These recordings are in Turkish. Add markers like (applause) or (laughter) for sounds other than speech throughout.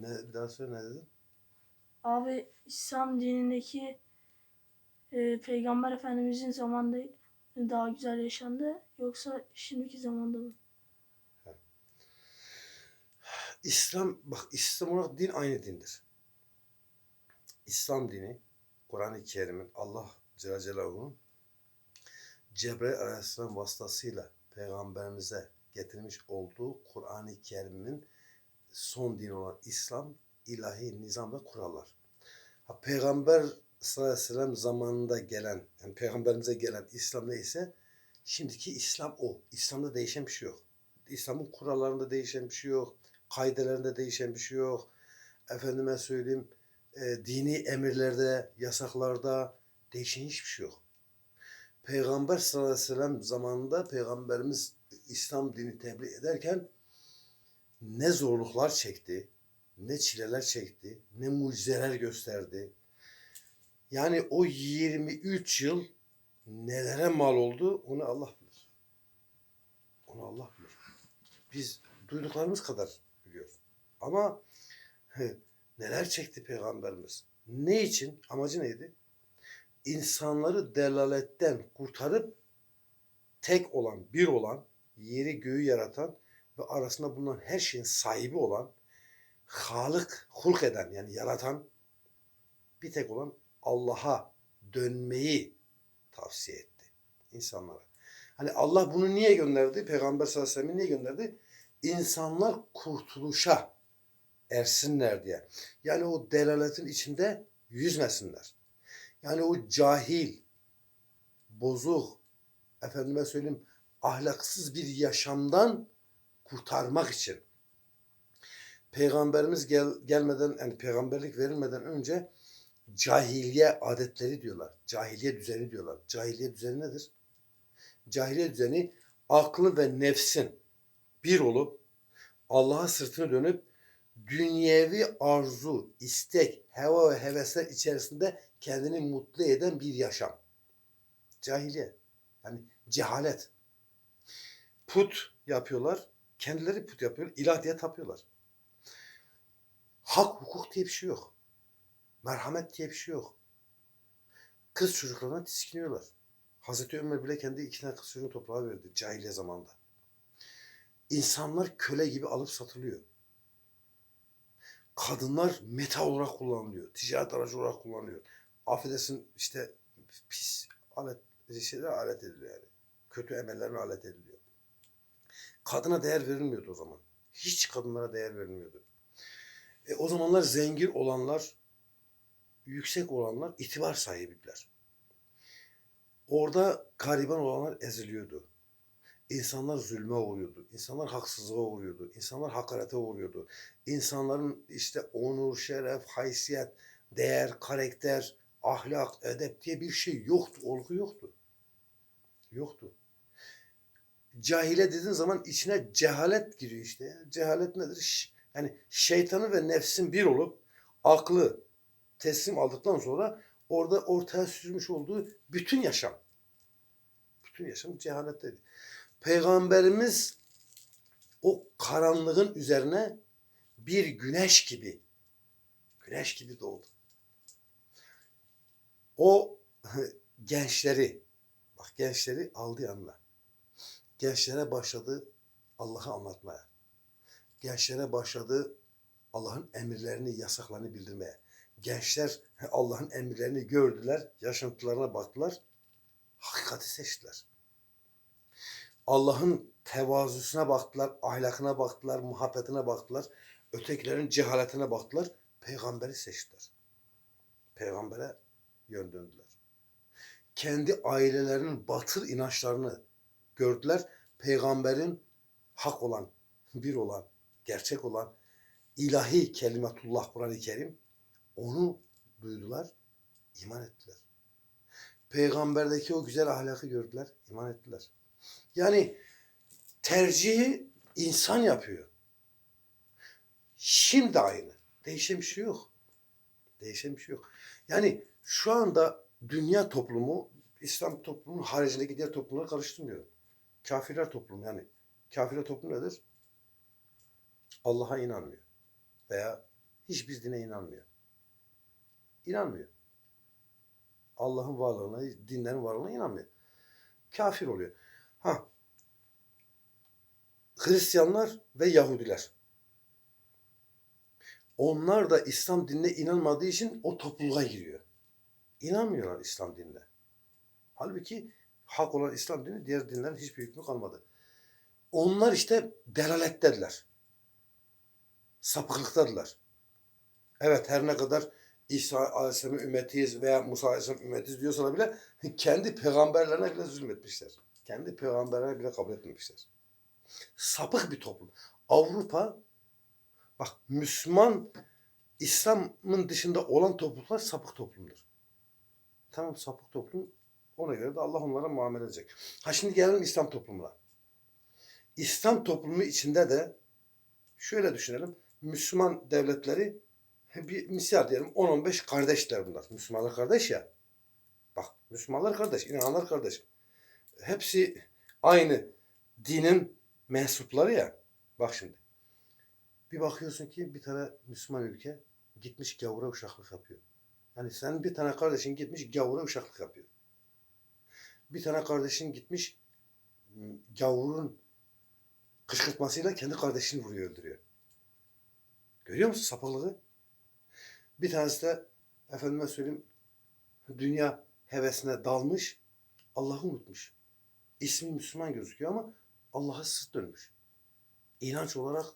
Ne, bir daha söyle ne dedin? Abi İslam dinindeki e, Peygamber Efendimizin zamanında daha güzel yaşandı yoksa şimdiki zamanda mı? İslam, bak İslam olarak din aynı dindir. İslam dini, Kur'an-ı Kerim'in Allah Celle Celaluhu'nun Cebrail Aleyhisselam vasıtasıyla Peygamberimize getirmiş olduğu Kur'an-ı Kerim'in son dini olan İslam, ilahi nizam ve kurallar. Ha, Peygamber sallallahu aleyhi ve sellem zamanında gelen, yani Peygamberimize gelen İslam neyse, şimdiki İslam o. İslam'da değişen bir şey yok. İslam'ın kurallarında değişen bir şey yok. Kaidelerinde değişen bir şey yok. Efendime söyleyeyim, e, dini emirlerde, yasaklarda değişen hiçbir şey yok. Peygamber sallallahu aleyhi ve sellem zamanında Peygamberimiz İslam dini tebliğ ederken ne zorluklar çekti, ne çileler çekti, ne mucizeler gösterdi. Yani o 23 yıl nelere mal oldu onu Allah bilir. Onu Allah bilir. Biz duyduklarımız kadar biliyoruz. Ama he, neler çekti Peygamberimiz? Ne için? Amacı neydi? İnsanları delaletten kurtarıp tek olan, bir olan, yeri göğü yaratan ve arasında bulunan her şeyin sahibi olan, Halık, hulk eden yani yaratan bir tek olan Allah'a dönmeyi tavsiye etti insanlara. Hani Allah bunu niye gönderdi? Peygamber sallallahu aleyhi ve sellem'i niye gönderdi? İnsanlar kurtuluşa ersinler diye. Yani o delaletin içinde yüzmesinler. Yani o cahil, bozuk, efendime söyleyeyim ahlaksız bir yaşamdan kurtarmak için. Peygamberimiz gel, gelmeden yani peygamberlik verilmeden önce cahiliye adetleri diyorlar. Cahiliye düzeni diyorlar. Cahiliye düzeni nedir? Cahiliye düzeni aklı ve nefsin bir olup Allah'a sırtını dönüp dünyevi arzu, istek, heva ve hevesler içerisinde kendini mutlu eden bir yaşam. Cahiliye. Yani cehalet. Put yapıyorlar. Kendileri put yapıyor. ilah diye tapıyorlar. Hak, hukuk diye bir şey yok. Merhamet diye bir şey yok. Kız çocuklarına tiskiniyorlar. Hazreti Ömer bile kendi iki tane kız çocuğunu toprağa verdi cahiliye zamanında. İnsanlar köle gibi alıp satılıyor. Kadınlar meta olarak kullanılıyor. Ticaret aracı olarak kullanılıyor. Affedersin işte pis alet, şeyler alet ediliyor yani. Kötü emellerine alet ediliyor. Kadına değer verilmiyordu o zaman. Hiç kadınlara değer verilmiyordu. E, o zamanlar zengin olanlar, yüksek olanlar itibar sahibiler. Orada gariban olanlar eziliyordu. İnsanlar zulme uğruyordu. İnsanlar haksızlığa uğruyordu. İnsanlar hakarete uğruyordu. İnsanların işte onur, şeref, haysiyet, değer, karakter, ahlak, edep diye bir şey yoktu. Olgu yoktu. Yoktu. Cahile dediğin zaman içine cehalet giriyor işte. Cehalet nedir? Yani şeytanı ve nefsin bir olup aklı teslim aldıktan sonra orada ortaya sürmüş olduğu bütün yaşam. Bütün yaşam cehaletteydi. Peygamberimiz o karanlığın üzerine bir güneş gibi güneş gibi doğdu. O (laughs) gençleri bak gençleri aldı yanına. Gençlere başladı Allah'ı anlatmaya. Gençlere başladı Allah'ın emirlerini, yasaklarını bildirmeye. Gençler Allah'ın emirlerini gördüler, yaşantılarına baktılar, hakikati seçtiler. Allah'ın tevazusuna baktılar, ahlakına baktılar, muhabbetine baktılar, ötekilerin cehaletine baktılar, peygamberi seçtiler. Peygambere yön döndüler. Kendi ailelerinin batıl inançlarını gördüler. Peygamberin hak olan, bir olan, gerçek olan ilahi kelimetullah Kur'an-ı Kerim onu duydular, iman ettiler. Peygamberdeki o güzel ahlakı gördüler, iman ettiler. Yani tercihi insan yapıyor. Şimdi aynı. Değişen bir şey yok. Değişen bir şey yok. Yani şu anda dünya toplumu İslam toplumunun haricindeki diğer toplumları karıştırmıyor. Kafirler toplumu yani. Kafirler toplumu nedir? Allah'a inanmıyor. Veya hiçbir dine inanmıyor. İnanmıyor. Allah'ın varlığına, dinlerin varlığına inanmıyor. Kafir oluyor. Ha. Hristiyanlar ve Yahudiler. Onlar da İslam dinine inanmadığı için o topluluğa giriyor. İnanmıyorlar İslam dinine. Halbuki hak olan İslam dini diğer dinlerin hiçbir hükmü kalmadı. Onlar işte delalettedirler. Sapıklıktadılar. Evet her ne kadar İsa Aleyhisselam'ın ümmetiyiz veya Musa Aleyhisselam'ın ümmetiyiz diyorsalar bile (laughs) kendi peygamberlerine bile zulmetmişler. Kendi peygamberlerine bile kabul etmemişler. Sapık bir toplum. Avrupa bak Müslüman İslam'ın dışında olan topluluklar sapık toplumdur. Tamam sapık toplum ona göre de Allah onlara muamele edecek. Ha şimdi gelelim İslam toplumuna. İslam toplumu içinde de şöyle düşünelim. Müslüman devletleri bir misal diyelim 10-15 kardeşler bunlar. Müslümanlar kardeş ya. Bak Müslümanlar kardeş, inananlar kardeş. Hepsi aynı dinin mensupları ya. Bak şimdi. Bir bakıyorsun ki bir tane Müslüman ülke gitmiş gavura uşaklık yapıyor. Yani sen bir tane kardeşin gitmiş gavura uşaklık yapıyor. Bir tane kardeşin gitmiş gavurun kışkırtmasıyla kendi kardeşini vuruyor öldürüyor. Görüyor musun sapıklığı? Bir tanesi de efendime söyleyeyim dünya hevesine dalmış Allah'ı unutmuş. İsmi Müslüman gözüküyor ama Allah'a sırt dönmüş. İnanç olarak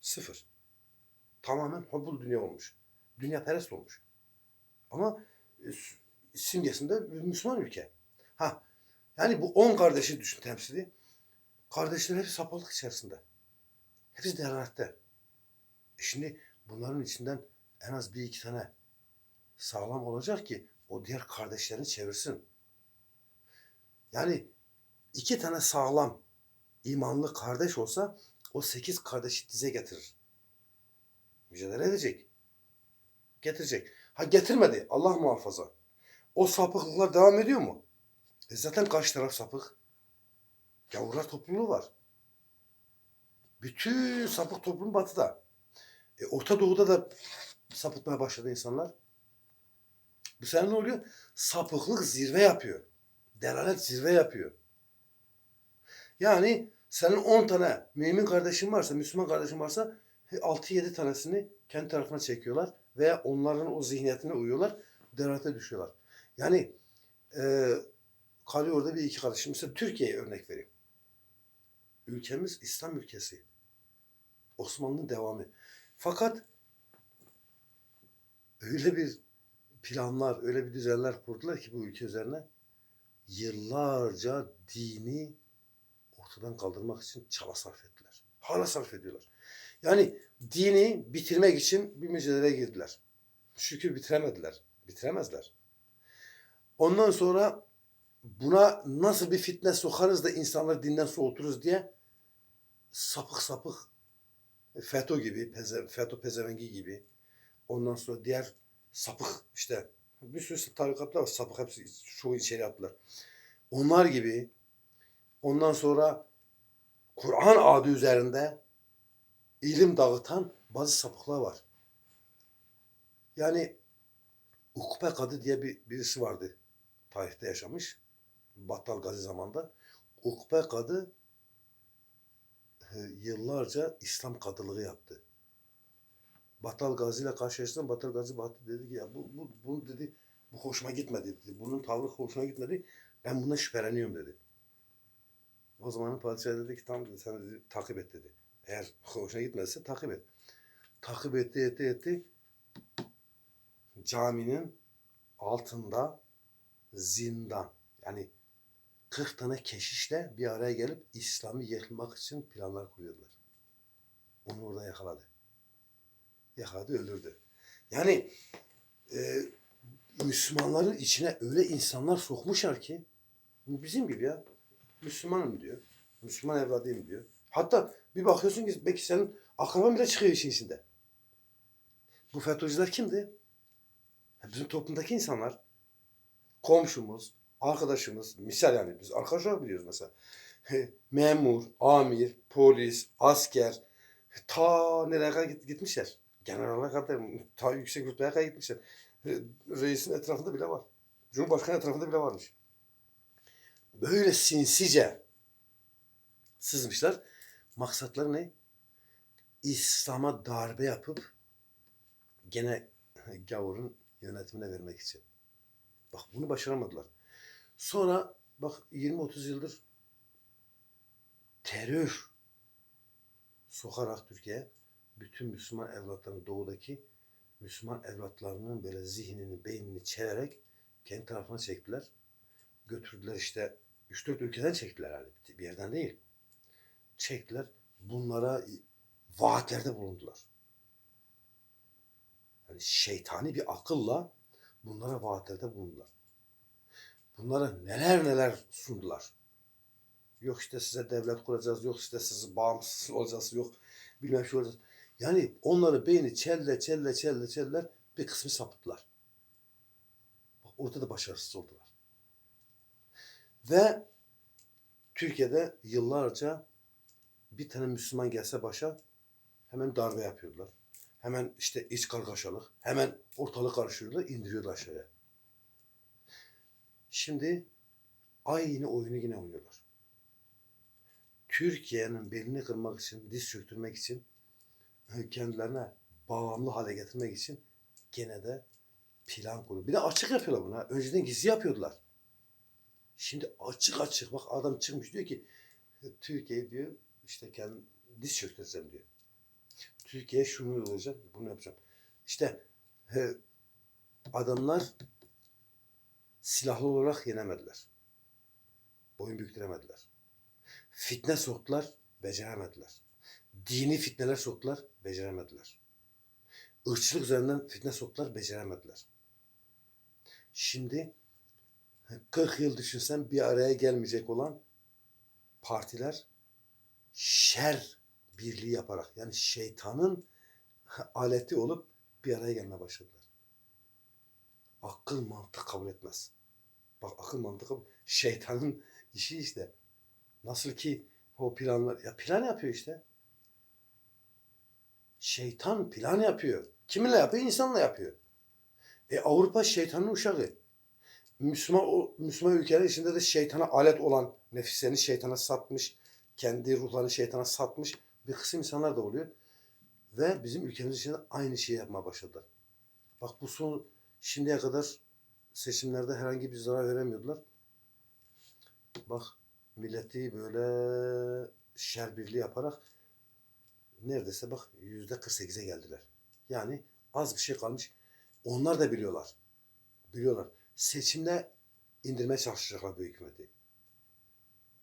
sıfır. Tamamen hubbul dünya olmuş. Dünya perest olmuş. Ama e, simgesinde Müslüman ülke. Ha, yani bu on kardeşi düşün temsili. Kardeşler hepsi sapıklık içerisinde. Hepsi delalette. E şimdi bunların içinden en az bir iki tane sağlam olacak ki o diğer kardeşlerini çevirsin. Yani iki tane sağlam imanlı kardeş olsa o sekiz kardeşi dize getirir. Mücadele edecek. Getirecek. Ha getirmedi. Allah muhafaza. O sapıklıklar devam ediyor mu? E zaten karşı taraf sapık. Gavurlar topluluğu var. Bütün sapık toplum batıda. E, Orta Doğu'da da sapıtmaya başladı insanlar. Bu sefer ne oluyor? Sapıklık zirve yapıyor. Delalet zirve yapıyor. Yani senin 10 tane mümin kardeşin varsa, Müslüman kardeşin varsa 6-7 tanesini kendi tarafına çekiyorlar veya onların o zihniyetine uyuyorlar, delalete düşüyorlar. Yani e, kalıyor orada bir iki kardeşim. Mesela Türkiye'ye örnek vereyim. Ülkemiz İslam ülkesi. Osmanlı'nın devamı. Fakat öyle bir planlar, öyle bir düzenler kurdular ki bu ülke üzerine yıllarca dini ortadan kaldırmak için çaba sarf ettiler. Hala sarf ediyorlar. Yani dini bitirmek için bir mücadeleye girdiler. Şükür bitiremediler. Bitiremezler. Ondan sonra buna nasıl bir fitne sokarız da insanları dinden soğuturuz diye sapık sapık FETÖ gibi, peze, FETÖ pezevengi gibi ondan sonra diğer sapık işte bir sürü tarikatlar var sapık hepsi çoğu içeri attılar. Onlar gibi ondan sonra Kur'an adı üzerinde ilim dağıtan bazı sapıklar var. Yani Ukbe Kadı diye bir birisi vardı. Tarihte yaşamış. Battal Gazi zamanında. Ukbe Kadı e, yıllarca İslam kadılığı yaptı. Battal Gazi ile karşılaştım. Battal Gazi baktı dedi ki ya bu, bu, bu dedi bu hoşuma gitmedi dedi. Bunun tavrı hoşuma gitmedi. Ben bundan şüpheleniyorum dedi. O zamanın padişahı dedi ki tamam dedi sen dedi, takip et dedi. Eğer hoşuna gitmezse takip et. Takip etti etti etti. Caminin altında zindan yani 40 tane keşişle bir araya gelip İslam'ı yıkmak için planlar kuruyorlar. Onu orada yakaladı. Yakaladı öldürdü. Yani e, Müslümanların içine öyle insanlar sokmuşlar ki bizim gibi ya Müslümanım diyor. Müslüman evladıyım diyor. Hatta bir bakıyorsun ki belki senin akraban bile çıkıyor işin içinde. Bu FETÖ'cüler kimdi? Bizim toplumdaki insanlar. Komşumuz, arkadaşımız, misal yani biz arkadaş olarak biliyoruz mesela. (laughs) Memur, amir, polis, asker ta nereye kadar git- gitmişler. Generala kadar ta yüksek rütbeye kadar gitmişler. Reisin etrafında bile var. Cumhurbaşkanı etrafında bile varmış. Böyle sinsice sızmışlar. Maksatları ne? İslam'a darbe yapıp gene gavurun yönetimine vermek için. Bak bunu başaramadılar. Sonra bak 20-30 yıldır terör sokarak Türkiye'ye bütün Müslüman evlatlarını doğudaki Müslüman evlatlarının böyle zihnini, beynini çevirerek kendi tarafına çektiler. Götürdüler işte 3-4 ülkeden çektiler yani bir yerden değil. Çektiler. Bunlara vaatlerde bulundular. Yani şeytani bir akılla bunlara vaatlerde bulundular. Bunlara neler neler sundular. Yok işte size devlet kuracağız, yok işte siz bağımsız (laughs) olacağız, yok bilmem şey olacağız. Yani onları beyni çelle çelle çelle çeller bir kısmı sapıttılar. Bak orada da başarısız oldular. Ve Türkiye'de yıllarca bir tane Müslüman gelse başa hemen darbe yapıyorlar. Hemen işte iç kargaşalık, hemen ortalık karıştırıyorlar, indiriyorlar aşağıya. Şimdi aynı oyunu yine oynuyorlar. Türkiye'nin belini kırmak için, diz çöktürmek için, kendilerine bağımlı hale getirmek için gene de plan kuruyor. Bir de açık yapıyorlar bunu. ha. Önceden gizli yapıyordular. Şimdi açık açık bak adam çıkmış diyor ki Türkiye diyor işte kendi diz çöktüreceğim diyor. Türkiye şunu uygulayacağım, bunu yapacağım. İşte he, adamlar silahlı olarak yenemediler. Boyun büktüremediler. Fitne soktular, beceremediler. Dini fitneler soktular, beceremediler. Irkçılık üzerinden fitne soktular, beceremediler. Şimdi 40 yıl düşünsen bir araya gelmeyecek olan partiler şer birliği yaparak yani şeytanın aleti olup bir araya gelmeye başladılar. Akıl mantık kabul etmez. Bak akıl mantık Şeytanın işi işte. Nasıl ki o planlar ya plan yapıyor işte. Şeytan plan yapıyor. Kiminle yapıyor? İnsanla yapıyor. E Avrupa şeytanın uşağı. Müslüman o Müslüman ülkeler içinde de şeytana alet olan nefislerini şeytana satmış, kendi ruhlarını şeytana satmış bir kısım insanlar da oluyor. Ve bizim ülkemiz içinde aynı şeyi yapmaya başladılar. Bak bu son şimdiye kadar seçimlerde herhangi bir zarar veremiyordular. Bak milleti böyle şer birliği yaparak neredeyse bak yüzde 48'e geldiler. Yani az bir şey kalmış. Onlar da biliyorlar. Biliyorlar. Seçimde indirmeye çalışacaklar bu hükümeti.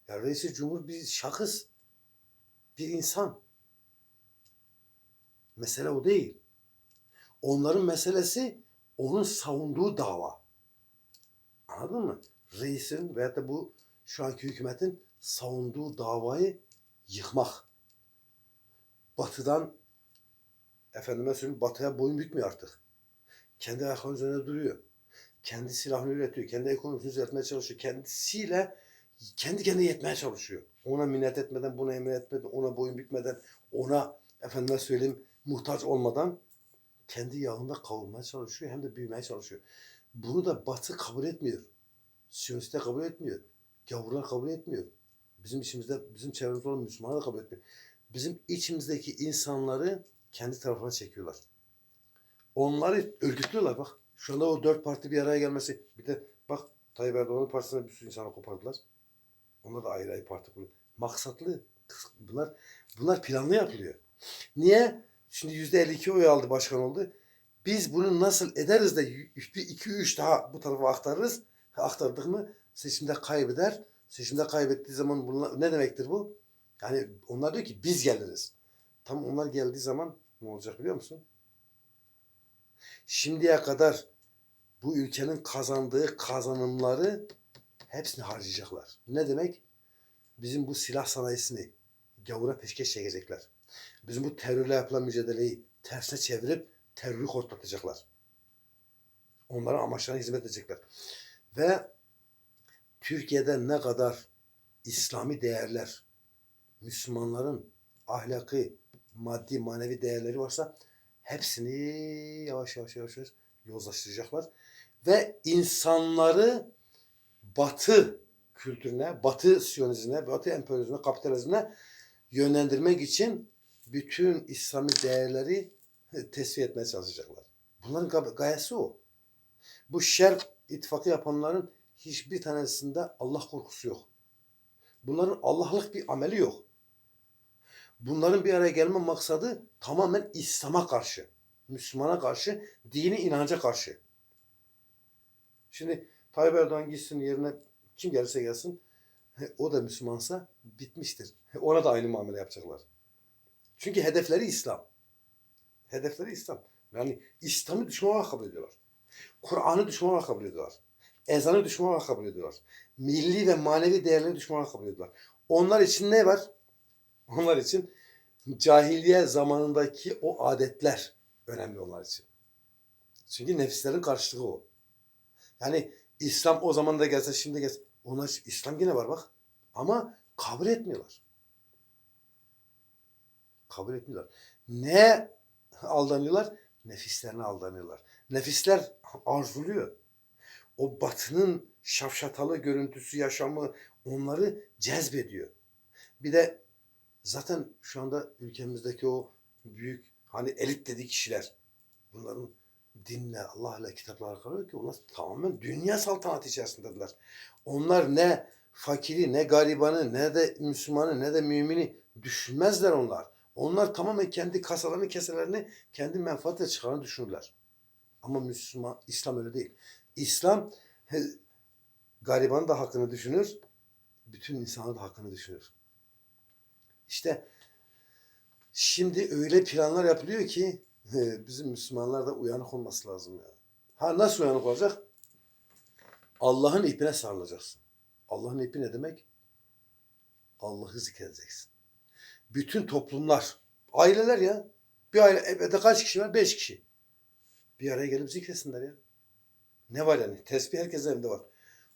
Ya reis cumhur bir şahıs. Bir insan. Mesele o değil. Onların meselesi onun savunduğu dava. Anladın mı? Reisin veyahut da bu şu anki hükümetin savunduğu davayı yıkmak. Batıdan efendime söyleyeyim batıya boyun bükmüyor artık. Kendi ayaklarının üzerinde duruyor. Kendi silahını üretiyor. Kendi ekonomisini düzeltmeye çalışıyor. Kendisiyle kendi kendine yetmeye çalışıyor. Ona minnet etmeden, buna emin etmeden, ona boyun bükmeden, ona efendime söyleyeyim muhtaç olmadan kendi yağında kavurmaya çalışıyor hem de büyümeye çalışıyor. Bunu da Batı kabul etmiyor. Siyonistler kabul etmiyor. Gavurlar kabul etmiyor. Bizim içimizde, bizim çevremizde olan Müslümanlar da kabul etmiyor. Bizim içimizdeki insanları kendi tarafına çekiyorlar. Onları örgütlüyorlar bak. Şu anda o dört parti bir araya gelmesi. Bir de bak Tayyip Erdoğan'ın partisine bir sürü insanı kopardılar. Onlar da ayrı ayrı parti kuruyor. Maksatlı. Bunlar, bunlar planlı yapılıyor. Niye? Şimdi yüzde 52 oy aldı başkan oldu. Biz bunu nasıl ederiz de iki üç daha bu tarafa aktarırız. Aktardık mı seçimde kaybeder. Seçimde kaybettiği zaman bunlar, ne demektir bu? Yani onlar diyor ki biz geliriz. Tam onlar geldiği zaman ne olacak biliyor musun? Şimdiye kadar bu ülkenin kazandığı kazanımları hepsini harcayacaklar. Ne demek? Bizim bu silah sanayisini gavura peşkeş çekecekler. Bizim bu terörle yapılan mücadeleyi tersine çevirip terörü hortlatacaklar. Onların amaçlarına hizmet edecekler. Ve Türkiye'de ne kadar İslami değerler, Müslümanların ahlaki, maddi, manevi değerleri varsa hepsini yavaş yavaş yavaş yavaş yozlaştıracaklar. Ve insanları batı kültürüne, batı siyonizmine, batı emperyalizmine, kapitalizmine yönlendirmek için bütün İslami değerleri tesviye etmeye çalışacaklar. Bunların gay- gayesi o. Bu şer ittifakı yapanların hiçbir tanesinde Allah korkusu yok. Bunların Allah'lık bir ameli yok. Bunların bir araya gelme maksadı tamamen İslam'a karşı, Müslümana karşı, dini inanca karşı. Şimdi Tayyip Erdoğan gitsin yerine kim gelirse gelsin o da Müslümansa bitmiştir. Ona da aynı muamele yapacaklar. Çünkü hedefleri İslam. Hedefleri İslam. Yani İslam'ı düşman olarak kabul ediyorlar. Kur'an'ı düşman olarak kabul ediyorlar. Ezanı düşman olarak kabul ediyorlar. Milli ve manevi değerleri düşman olarak kabul ediyorlar. Onlar için ne var? Onlar için cahiliye zamanındaki o adetler önemli onlar için. Çünkü nefislerin karşılığı o. Yani İslam o zaman da gelse şimdi gelse onlar için İslam yine var bak. Ama kabul etmiyorlar. Kabul etmiyorlar. Ne aldanıyorlar? Nefislerine aldanıyorlar. Nefisler arzuluyor. O batının şafşatalı görüntüsü, yaşamı onları cezbediyor. Bir de zaten şu anda ülkemizdeki o büyük hani elit dediği kişiler bunların dinle, Allah'la, kitaplarla kalıyor ki onlar tamamen dünya saltanatı içerisindedirler. Onlar ne fakiri, ne garibanı, ne de Müslümanı, ne de mümini düşünmezler onlar. Onlar tamamen kendi kasalarını, keselerini, kendi menfaatine çıkarını düşünürler. Ama Müslüman, İslam öyle değil. İslam he, garibanın da hakkını düşünür, bütün insanın da hakkını düşünür. İşte şimdi öyle planlar yapılıyor ki bizim Müslümanlar da uyanık olması lazım ya. Ha nasıl uyanık olacak? Allah'ın ipine sarılacaksın. Allah'ın ipi ne demek? Allah'ı zikredeceksin. Bütün toplumlar, aileler ya. Bir aile evde kaç kişi var? Beş kişi. Bir araya gelip zikretsinler ya. Ne var yani? Tesbih herkesin evinde var.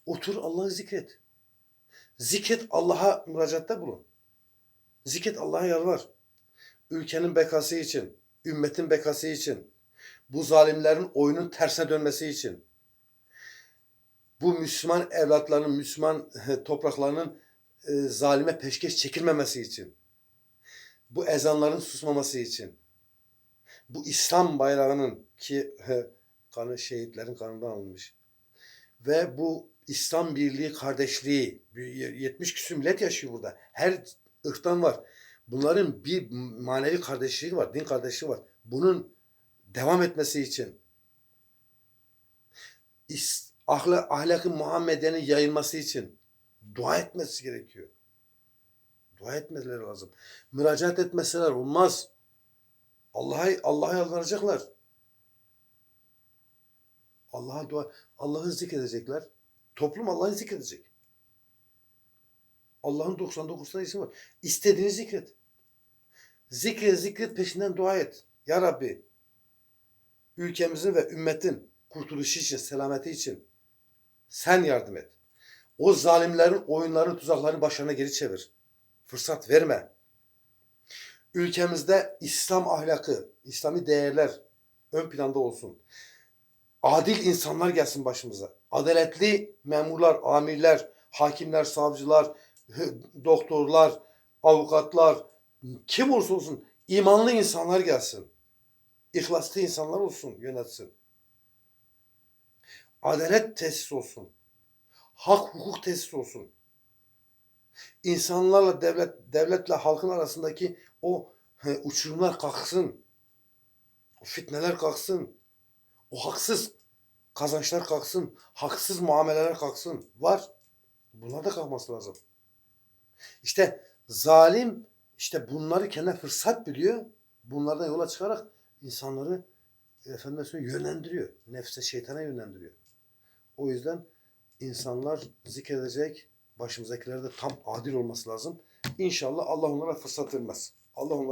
Otur Allah'ı zikret. Zikret Allah'a müracaatta bulun. Zikret Allah'a yalvar. Ülkenin bekası için, ümmetin bekası için, bu zalimlerin oyunun tersine dönmesi için, bu Müslüman evlatlarının, Müslüman topraklarının e, zalime peşkeş çekilmemesi için, bu ezanların susmaması için, bu İslam bayrağının ki kanı şehitlerin kanından alınmış ve bu İslam birliği, kardeşliği, bir 70 küsur millet yaşıyor burada. Her ırktan var. Bunların bir manevi kardeşliği var, din kardeşliği var. Bunun devam etmesi için ahlakı Muhammediye'nin yayılması için dua etmesi gerekiyor. Dua etmeleri lazım. Müracaat etmeseler olmaz. Allah'a Allah'a yalvaracaklar. Allah'a dua Allah'ı zikredecekler. Toplum Allah'ı zikredecek. Allah'ın 99 tane ismi var. İstediğini zikret. Zikret zikret peşinden dua et. Ya Rabbi ülkemizin ve ümmetin kurtuluşu için, selameti için sen yardım et. O zalimlerin oyunlarını, tuzaklarını başlarına geri çevir. Fırsat verme. Ülkemizde İslam ahlakı, İslami değerler ön planda olsun. Adil insanlar gelsin başımıza. Adaletli memurlar, amirler, hakimler, savcılar, doktorlar, avukatlar, kim olursa olsun imanlı insanlar gelsin. İhlaslı insanlar olsun, yönetsin. Adalet tesis olsun. Hak hukuk tesis olsun. İnsanlarla devlet devletle halkın arasındaki o he, uçurumlar kalksın. O fitneler kalksın. O haksız kazançlar kalksın. Haksız muameleler kalksın. Var. Bunlar da kalkması lazım. İşte zalim işte bunları kendine fırsat biliyor. Bunlardan yola çıkarak insanları efendim yönlendiriyor. Nefse şeytana yönlendiriyor. O yüzden insanlar zikredecek, başımızdakiler de tam adil olması lazım. İnşallah Allah onlara fırsat vermez. Allah onlara